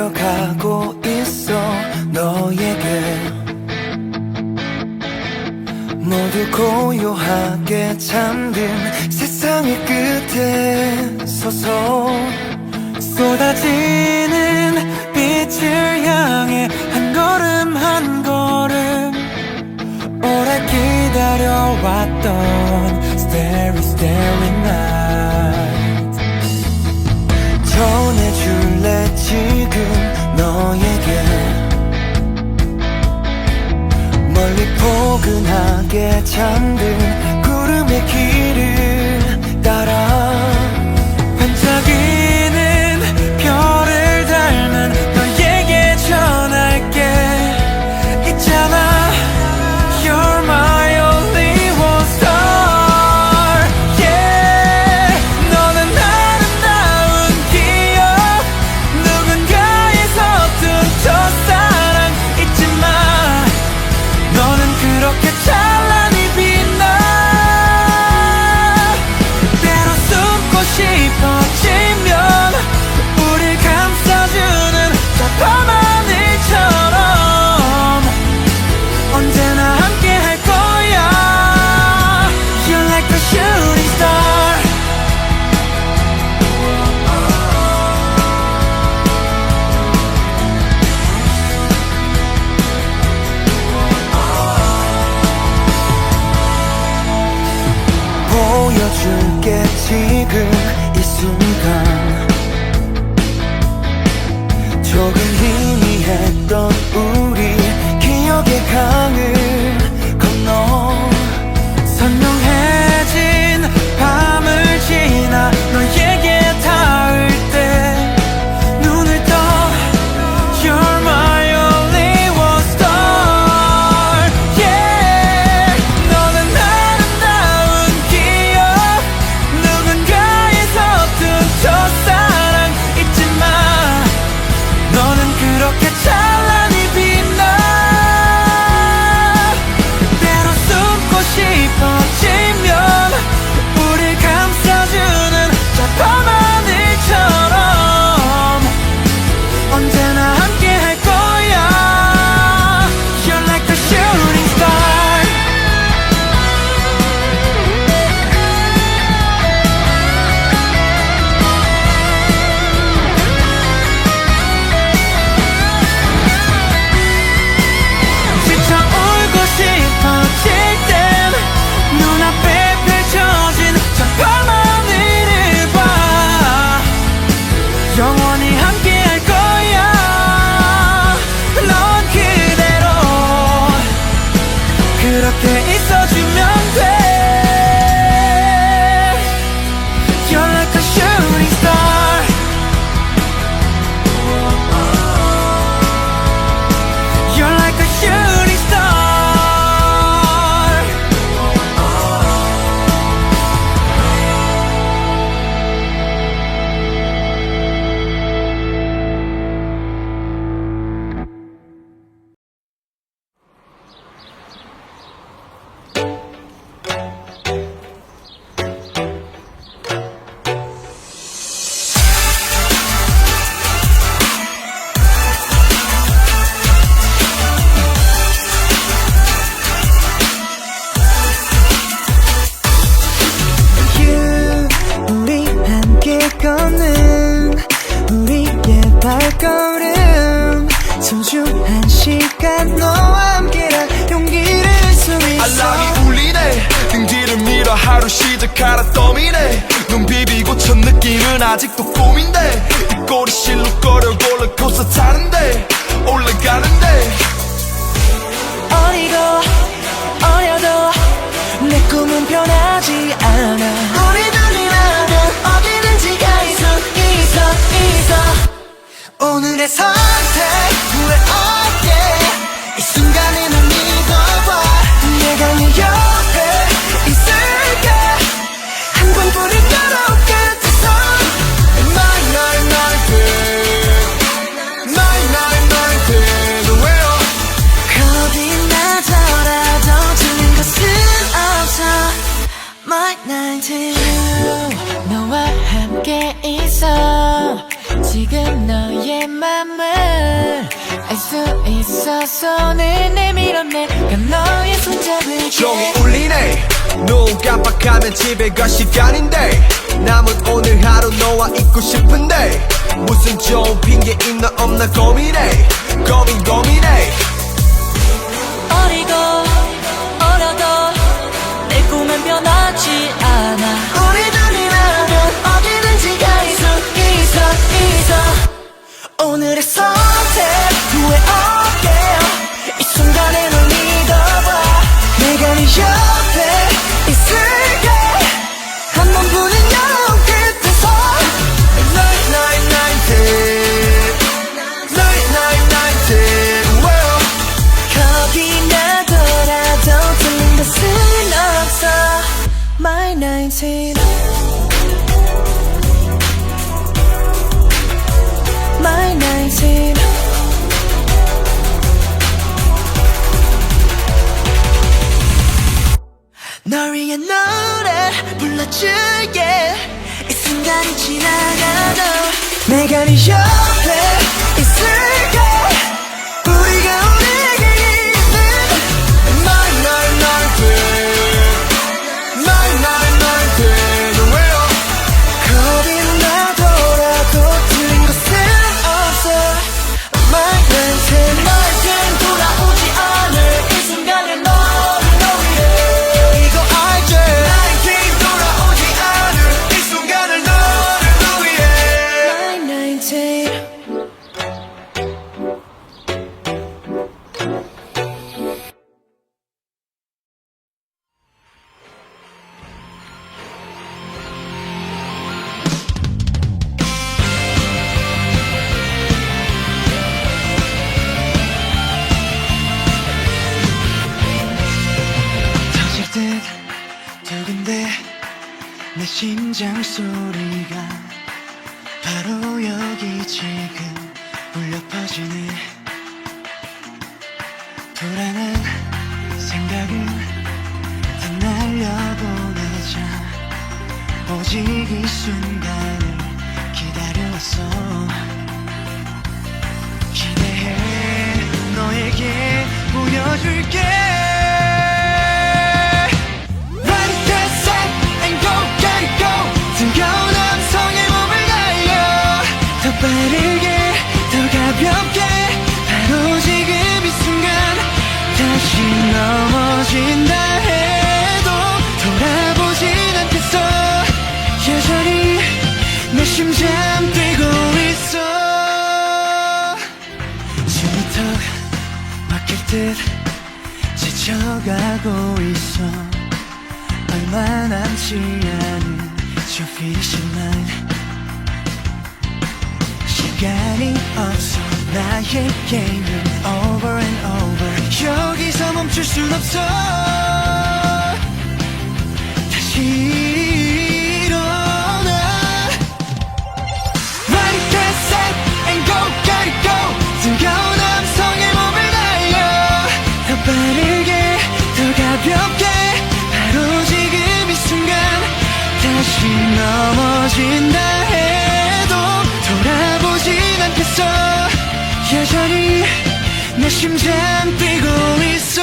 달려가고 있어 너에게. 모두 고요하게 잠든 세상의 끝에 서서 쏟아지는 빛을 향해 한 걸음 한 걸음 오래 기다려왔던 Starry Starry Night. 설레 지금 너에게 멀리 포근하게 잠든 내 선택 알수 있어 손을 내밀었네. 그러니까 너의 손잡을게 종이 울리네. 눈 깜빡하면 집에 갈 시간인데. 남은 오늘 하루 너와 있고 싶은데. 무슨 좋은 핑계 있나 없나 고민해. 고민 고민해. 어리고 어려도 내 꿈은 변하지 않아. 우리 둘이라면 어디든지 가 있어 있어 있어. 오늘의 선택 후회 없게 이 순간에 널 믿어봐. 내가 네 옆에 있을게. 한 번뿐인 불러줄게. 이 순간이 지나가도 내가 네 옆에 있을게. 우리가 여기 지금 울려 퍼지네. 불안한 생각은 다 날려보내자. 오직 이 순간을 기다려왔어. 기대해. 너에게 보여줄게 넘어진다 해도 돌아보진 않겠어. 여전히 내 심장 뛰고 있어. 턱 막힐 듯 지쳐가고 있어. 얼마 남지 않은 저 line 시간이 없어 나의 게임은 over and over. 여기서 멈출 순 없어. 다시 일어나. Ready, get set, and go, it, go. 뜨거운 함성에 몸을 날려. 더 빠르게, 더 가볍게. 바로 지금 이 순간 다시 넘어진다 여전히 내 심장 뛰고 있어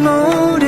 more